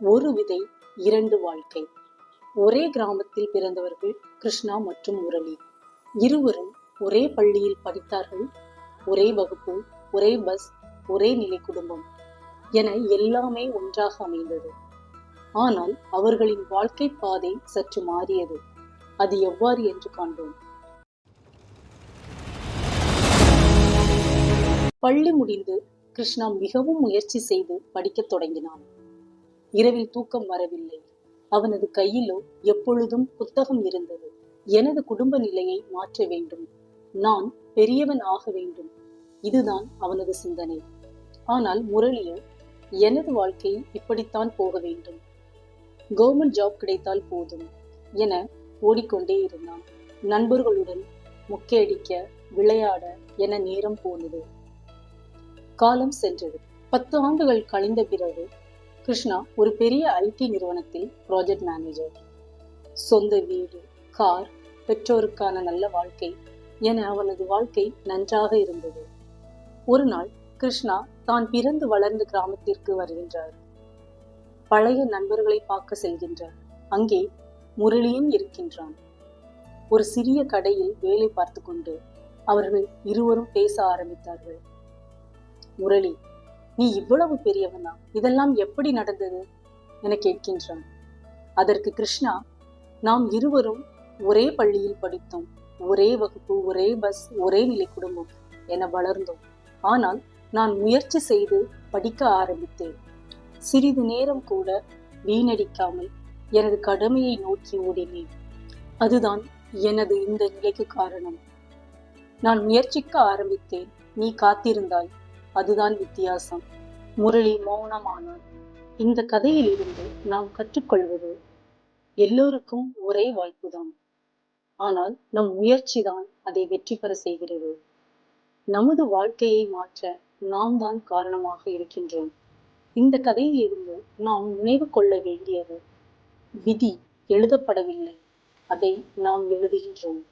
ஒரு விதை இரண்டு வாழ்க்கை. ஒரே கிராமத்தில் பிறந்தவர்கள் கிருஷ்ணா மற்றும் முரளி. இருவரும் ஒரே பள்ளியில் படித்தார்கள். ஒரே வகுப்பு ஒரே பஸ் ஒரே நிலை குடும்பம் என எல்லாமே ஒன்றாக அமைந்தது. ஆனால் அவர்களின் வாழ்க்கை பாதை சற்று மாறியது. அது எவ்வாறு என்று காண்போம். பள்ளி முடிந்து கிருஷ்ணா மிகவும் முயற்சி செய்து படிக்கத் தொடங்கினான். இரவில் தூக்கம் வரவில்லை. அவனது கையிலோ எப்பொழுதும் புத்தகம் இருந்தது. எனது குடும்ப நிலையை மாற்ற வேண்டும். நான் பெரியவன் ஆக வேண்டும். இதுதான் அவனது சிந்தனை. ஆனால் முரளியோ எனது வாழ்க்கை இப்படித்தான் போக வேண்டும். கவர்மெண்ட் ஜாப் கிடைத்தால் போதும் என ஓடிக்கொண்டே இருந்தான். நண்பர்களுடன் முக்கையடிக்க விளையாட என நேரம் போனது. காலம் சென்றது. பத்து ஆண்டுகள் கழிந்த பிறகு கிருஷ்ணா ஒரு பெரிய ஐடி நிறுவனத்தில் ப்ராஜெக்ட் மேனேஜர் சொந்த வீடு கார் பெற்றோருக்கான நல்ல வாழ்க்கை என அவனது வாழ்க்கை நன்றாக இருந்தது. ஒரு நாள் கிருஷ்ணா தான் பிறந்து வளர்ந்த கிராமத்திற்கு வருகின்றார். பழைய நண்பர்களை பார்க்க செல்கின்றார். அங்கே முரளியும் இருக்கின்றான். ஒரு சிறிய கடையில் வேலை பார்த்து கொண்டு அவர்கள் இருவரும் பேச ஆரம்பித்தார்கள். முரளி நீ இவ்வளவு பெரியவனா? இதெல்லாம் எப்படி நடந்தது? என கேட்கின்றான். அதற்கு கிருஷ்ணா நாம் இருவரும் ஒரே பள்ளியில் படித்தோம். ஒரே வகுப்பு ஒரே பஸ் ஒரே நிலை குடும்பம் என வளர்ந்தோம். ஆனால் நான் முயற்சி செய்து படிக்க ஆரம்பித்தேன். சிறிது நேரம் கூட வீணடிக்காமல் எனது கடமையை நோக்கி ஓடினேன். அதுதான் எனது இந்த நிலைக்கு காரணம். நான் முயற்சிக்க ஆரம்பித்தேன். நீ காத்திருந்தாய். அதுதான் வித்தியாசம். முரளி மௌனமானார் இந்த கதையிலிருந்து நாம் கற்றுக்கொள்வது எல்லோருக்கும் ஒரே வாய்ப்புதான். ஆனால் நம் முயற்சிதான் அதை வெற்றி பெற செய்கிறது. நமது வாழ்க்கையை மாற்ற நாம் தான் காரணமாக இருக்கின்றோம். இந்த கதையில் இருந்து நாம் நினைவு கொள்ள வேண்டியது விதி எழுதப்படவில்லை. அதை நாம் எழுதுகின்றோம்.